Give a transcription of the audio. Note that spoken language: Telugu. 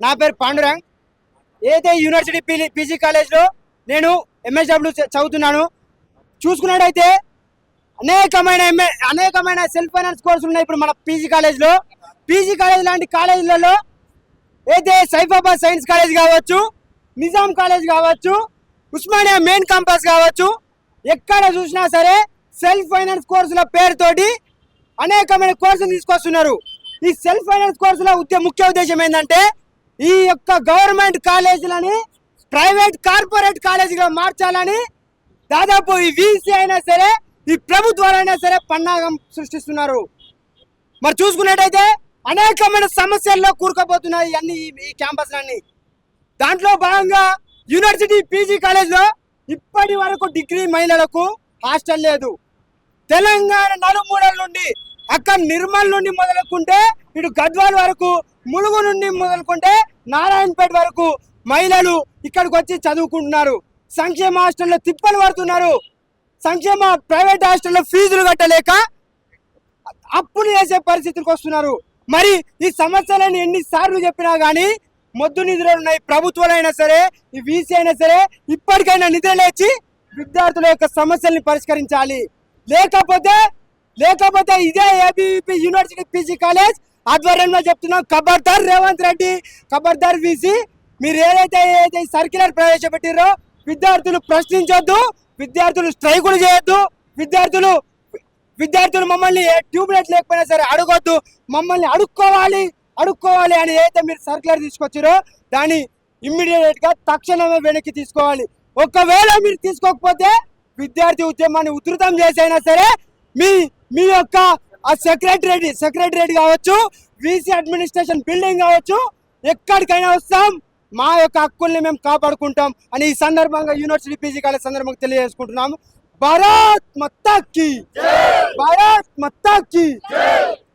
నా పేరు పాండురంగ్. ఏదైతే యూనివర్సిటీ పీ పీజీ కాలేజ్లో నేను ఎంఎస్డబ్ల్యూ చదువుతున్నాను చూసుకున్నట్టయితే అనేకమైన ఎంఏ అనేకమైన సెల్ఫ్ ఫైనాన్స్ కోర్సులు ఉన్నాయి ఇప్పుడు మన పీజీ కాలేజ్లో పీజీ కాలేజ్ లాంటి కాలేజీలలో అయితే సైఫాబాద్ సైన్స్ కాలేజ్ కావచ్చు నిజాం కాలేజ్ కావచ్చు ఉస్మానియా మెయిన్ క్యాంపస్ కావచ్చు ఎక్కడ చూసినా సరే సెల్ఫ్ ఫైనాన్స్ కోర్సుల పేరుతోటి అనేకమైన కోర్సులు తీసుకొస్తున్నారు. ఈ సెల్ఫ్ ఫైనాన్స్ కోర్సుల ఉద్య ముఖ్య ఉద్దేశం ఏంటంటే ఈ యొక్క గవర్నమెంట్ కాలేజీలని ప్రైవేట్ కార్పొరేట్ కాలేజీగా మార్చాలని దాదాపు ఈ వీసీ అయినా సరే ఈ ప్రభుత్వాలైనా సరే పన్నాగం సృష్టిస్తున్నారు. మరి చూసుకున్నట్టయితే అనేకమైన సమస్యల్లో కూరుకుపోతున్నాయి అన్ని ఈ- ఈ క్యాంపస్లన్నీ. దాంట్లో భాగంగా యూనివర్సిటీ పీజీ కాలేజ్లో ఇప్పటి వరకు డిగ్రీ మహిళలకు హాస్టల్ లేదు. తెలంగాణ నలుమూడల నుండి అక్కడ నిర్మల్ నుండి మొదలుకుంటే ఇటు గద్వాల్ వరకు ములుగు నుండి మొదలుకుంటే నారాయణపేట వరకు మహిళలు ఇక్కడికి వచ్చి చదువుకుంటున్నారు. సంక్షేమ హాస్టల్లో తిప్పలు పడుతున్నారు. సంక్షేమ ప్రైవేట్ హాస్టల్లో ఫీజులు కట్టలేక అప్పులు చేసే పరిస్థితులకు వస్తున్నారు. మరి ఈ సమస్యలను ఎన్నిసార్లు చెప్పినా కానీ మొద్దు నిధులు ఉన్నాయి. ప్రభుత్వాలైనా సరే ఈ వీసీ అయినా సరే ఇప్పటికైనా నిధులు లేచి విద్యార్థుల యొక్క సమస్యల్ని పరిష్కరించాలి. లేకపోతే లేకపోతే ఇదే ఏబీపీ యూనివర్సిటీ పీజీ కాలేజ్ ఆధ్వర్యంలో చెప్తున్నాం. ఖబర్దార్ రేవంత్ రెడ్డి ఖబర్దార్ వీసీ మీరు ఏదైతే ఏదైతే సర్క్యులర్ ప్రవేశపెట్టారో విద్యార్థులు ప్రశ్నించొద్దు విద్యార్థులు స్ట్రైకులు చేయొద్దు విద్యార్థులు విద్యార్థులు మమ్మల్ని ట్యూబ్లెట్ లేకపోయినా సరే అడగొద్దు మమ్మల్ని అడుక్కోవాలి అడుక్కోవాలి అని ఏదైతే మీరు సర్క్యులర్ తీసుకొచ్చారో దాన్ని ఇమ్మీడియట్గా తక్షణమే వెనక్కి తీసుకోవాలి. ఒకవేళ మీరు తీసుకోకపోతే విద్యార్థి ఉద్యమాన్ని ఉధృతం చేసైనా సరే మీ మీ యొక్క ఆ సెక్రటరేట్ సెక్రటరేట్ కావచ్చు వీసీ అడ్మినిస్ట్రేషన్ బిల్డింగ్ కావచ్చు ఎక్కడికైనా వస్తాం మా యొక్క హక్కుల్ని మేము కాపాడుకుంటాం అని ఈ సందర్భంగా యూనివర్సిటీ పీజీ కాలేజ్ సందర్భంగా తెలియజేసుకుంటున్నాము. భారత్ మత్తాకి భారత్ మత్తాకి